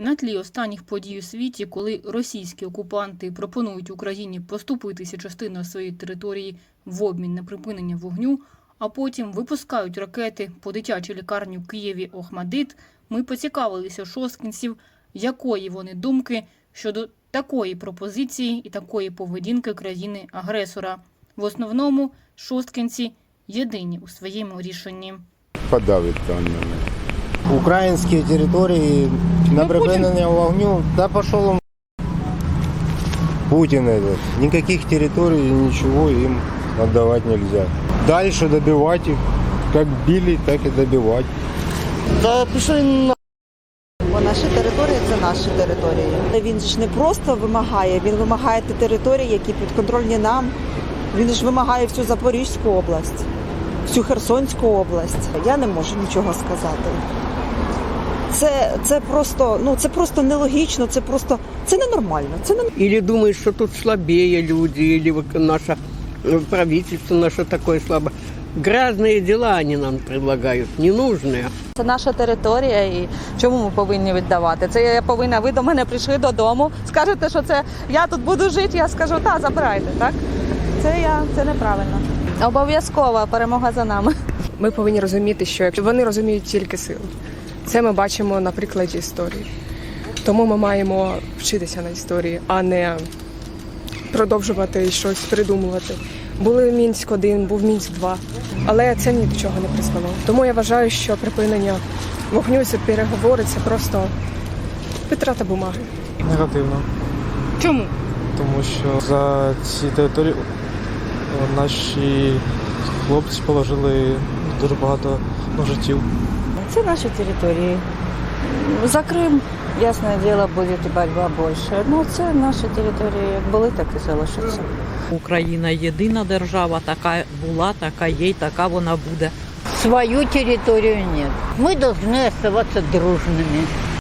На тлі останніх подій у світі, коли російські окупанти пропонують Україні поступитися частиною своєї території в обмін на припинення вогню, а потім випускають ракети по дитячій лікарні в Києві Охмадит, ми поцікавилися шосткінців, якої вони думки щодо такої пропозиції і такої поведінки країни-агресора. В основному шосткінці єдині у своєму рішенні. подавит он Українські території на припинення вогню, да пошел он Путин этот. Никаких территорий, ничего им отдавать нельзя. Дальше добивать их, как били, так и добивать. Да пішли на Бо наші території це наші території. Він ж не просто вимагає, він вимагає ті території, які підконтрольні нам. Він ж вимагає всю Запорізьку область, всю Херсонську область. Я не можу нічого сказати. Це, це просто, ну це просто нелогічно, це просто це ненормально. Це не Или думаешь, что тут слабее люди, или вот наше э, правительство наше такое слабое. Грязные дела они нам предлагают, ненужные. Це наша територія, і чому ми повинні віддавати? Це я повинна. Ви до мене прийшли додому, скажете, що це я тут буду жити. Я скажу, та забирайте. Так це я це неправильно. Обов'язкова перемога за нами. Ми повинні розуміти, що якщо вони розуміють тільки силу, це ми бачимо на прикладі історії. Тому ми маємо вчитися на історії, а не продовжувати щось придумувати. Були Мінськ 1 був Мінськ 2 але це ні до чого не призвело. Тому я вважаю, що припинення вогню це переговори це просто витрата бумаги. Негативно. Чому? Тому що за ці території наші хлопці положили дуже багато ну, життів. Це наші території. За Крим, ясне діло, буде боротьба більше. Ну, це наші території, як були, так і залишаться. Україна єдина держава, така була, така є, і така вона буде. Свою територію ні. Ми повинні залишатися дружними.